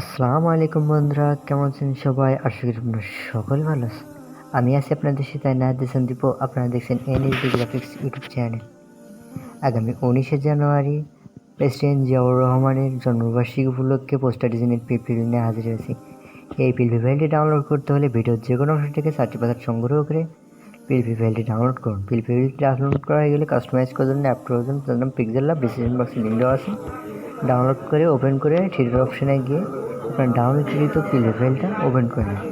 আসসালামু আলাইকুম বন্ধুরা, কেমন আছেন সবাই? আশা করি আপনারা সকল ভালো আছেন। আমি আছি আপনাদের সাথে দিয়েছেন দীপ। আপনারা দেখছেন এনএসডি গ্রাফিক্স ইউটিউব চ্যানেল। আগামী উনিশে জানুয়ারি প্রেসিডেন্ট জিয়াউর রহমানের জন্মবার্ষিকী উপলক্ষে পোস্টার ডিজাইনের পিপিএল নিয়ে হাজির হয়েছি। এই পিলপি ফাইলটি ডাউনলোড করতে হলে ভিডিওর যে কোনো অংশ থেকে চারটি পাতার সংগ্রহ করে পিলপি ফাইলটি ডাউনলোড করুন। পিলপি ফাইলটি ডাউনলোড করা হয়ে গেলে কাস্টমাইজ করার জন্য অ্যাপ প্রয়োজন। তার নাম পিক্সেল ল্যাব ডিসিশন বক্সে লিঙ্ক দেওয়া আছে। ডাউনলোড করে ওপেন করে, থ্রিডর অপশানে গিয়ে আপনার ডাউনলোডকৃত পিলে ফাইলটা ওপেন করে নিন।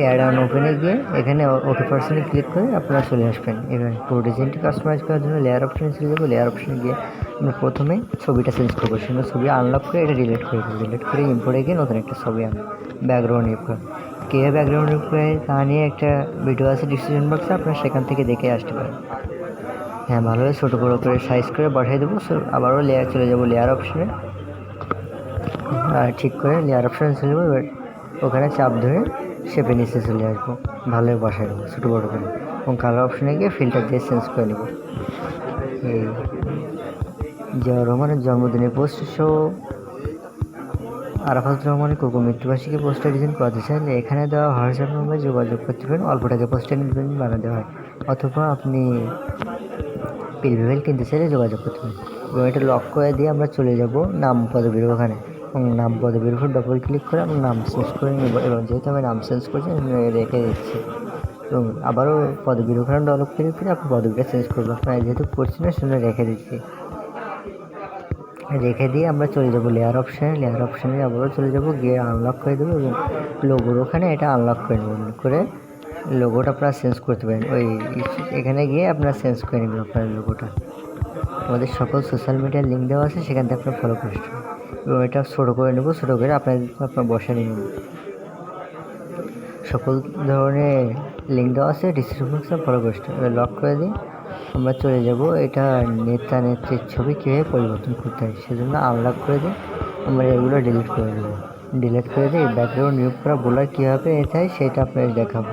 অ্যাড অন ওপেনে গিয়ে এখানে ওকে পার্সেন্টে ক্লিক করে আপনারা চলে আসবেন। এবার পুরো ডিজাইনটি কাস্টমাইজ করার জন্য লেয়ার অপশানে চলে যাব। লেয়ার অপশানে গিয়ে আমরা প্রথমে ছবিটা চেঞ্জ করব। সেখানে ছবি আনলক করে এটা ডিলিট করে দেবো। ডিলিট করে ইম্পোর্টে গিয়ে নতুন একটা ছবি আন ব্যাকগ্রাউন্ড ইউজ করে। কে ব্যাকগ্রাউন্ড ইউজ করে তা নিয়ে একটা ভিডিও আছে ডিসক্রিপশন বক্সে আপনারা সেখান থেকে দেখে আসতে পারেন। হ্যাঁ ভালোভাবে ছোটো বড়ো করে সাইজ করে বসাই দেবো। আবারও লেয়ার চলে যাব লেয়ার অপশানে আর ঠিক করে লেয়ার অপশানে চলে যাব। এবার ওখানে চাপ ধরে শেপে নিচে চলে আসব। ভালোভাবে বসাই দেবো, ছোটো বড়ো করে। এবং কালার অপশানে গিয়ে ফিল্টার দিয়ে চেঞ্জ করে নেব। এই জিয়া রহমানের জন্মদিনের পোস্ট শো আরাফাত রহমানের কুকুর মৃত্যুবার্ষিকী পোস্টার ডিজাইন করাতে চাইলে এখানে দেওয়া হোয়াটসঅ্যাপ নম্বরে যোগাযোগ করতে পারেন। অল্প টাকা পোস্টার ডিজাইন বানাতে হয়। অথবা আপনি পিলভিভেল কিনতে চাইলে যোগাযোগ করতে পারেন এবং এটা লক করে দিয়ে আমরা চলে যাব নাম পদবীর ওখানে। এবং নাম পদবীর উপর ডবল ক্লিক করে আমরা নাম চেঞ্জ করে নেব। এবং যেহেতু আমি নাম চেঞ্জ করছি রেখে দিচ্ছি। এবং আবারও পদবীর ওখানে ডেভেলপ ক্লিক করে আপনি পদবিটা চেঞ্জ করব আপনার যেহেতু করছি না, সেজন্য রেখে দিচ্ছি। রেখে দিয়ে আমরা চলে যাব লেয়ার অপশানে লেয়ার অপশানে আবারও চলে যাব, গিয়ে আনলক করে দেবো এবং লোগোর ওখানে এটা আনলক করে নেবেন করে লোগোটা আপনারা চেঞ্জ করতে পারেন। ওই এখানে গিয়ে আপনারা চেঞ্জ করে নেবেন আপনার লোগোটা আমাদের সকল সোশ্যাল মিডিয়ার লিঙ্ক দেওয়া আছে, সেখান থেকে আপনারা ফলো করতে এবং এটা ছোটো করে নেব, ছোটো করে আপনার আপনার বসে নেবেন সকল ধরনের লিঙ্ক দেওয়া আছে ডিসক্রিপশন ফলো এবার লক করে দিই আমরা চলে যাব এটা নেতা নেত্রীর ছবি কীভাবে পরিবর্তন করতে হয়, সেজন্য আনলক করে দিই আমরা এগুলো ডিলিট করে দেবো ডিলিট করে দিই ব্যাকগ্রাউন্ড নিয়োগ করা বোলার কীভাবে এ হয়, সেটা আপনাদের দেখাবো।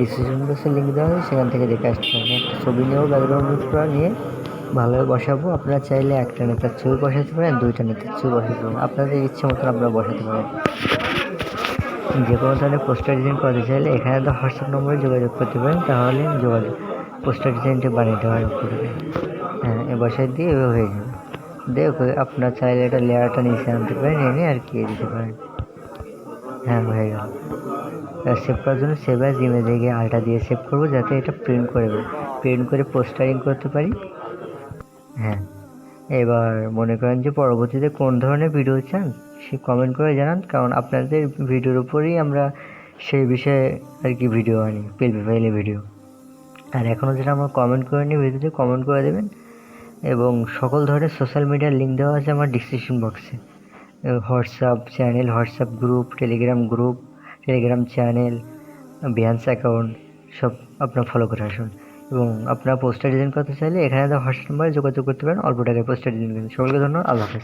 ডিসিশন বক্সে লিঙ্ক দেওয়া আছে সেখান থেকে দেখে আসতে পারেন একটা ছবি নিয়েও ব্যাকগ্রাউন্ড নিয়োগ করা নিয়ে ভালোভাবে বসাবো। আপনারা চাইলে একটা নেতার ছবি বসাতে পারেন, দুইটা নেতার ছবি বসাতে পারেন। আপনাদের ইচ্ছে মতন আপনারা বসাতে পারেন। যে কোনো ধরনের পোস্টার ডিজাইন করতে চাইলে এখানে তো হোয়াটসঅ্যাপ নম্বরে যোগাযোগ করতে পারেন, তাহলে যোগাযোগ পোস্টার ডিজাইনটি বানিয়ে দেওয়া হয় হ্যাঁ এ বসাই দিয়ে এভাবে হয়ে যাবে। দেখো, আপনার চাইলে এটা লেয়ারটা নিচে আনতে পারেন, এনে আর কি দিতে পারেন। হ্যাঁ হয়ে গেল। সেভ করার জন্য সেভ অ্যাজ ইমেজে গিয়ে আলটা দিয়ে সেভ করব যাতে এটা প্রিন্ট করে প্রিন্ট করে পোস্টারিং করতে পারি। হ্যাঁ। এবার মনে করেন যে পরবর্তীতে কোন ধরনের ভিডিও চান, সে কমেন্ট করে জানান। কারণ আপনাদের ভিডিওর উপরেই আমরা সেই বিষয়ে আর কি ভিডিও আনি পিএলপি ফাইলে ভিডিও আর এখনও যেটা আমার কমেন্ট করে নিই ভিডিওতে কমেন্ট করে দেবেন। এবং সকল ধরনের সোশ্যাল মিডিয়ার লিঙ্ক দেওয়া আছে আমার ডিসক্রিপশন বক্সে WhatsApp channel WhatsApp group Telegram group Telegram channel Behance account সব আপনার ফলো করে আসুন। এবং আপনার পোস্টার ডিজাইন করতে চাইলে এখানে হোয়াটসঅ্যাপ নাম্বারে যোগাযোগ করতে পারেন, অল্প টাকায় পোস্টার ডিজাইন সকলকে ধন্যবাদ, আল্লাহ হাফেজ।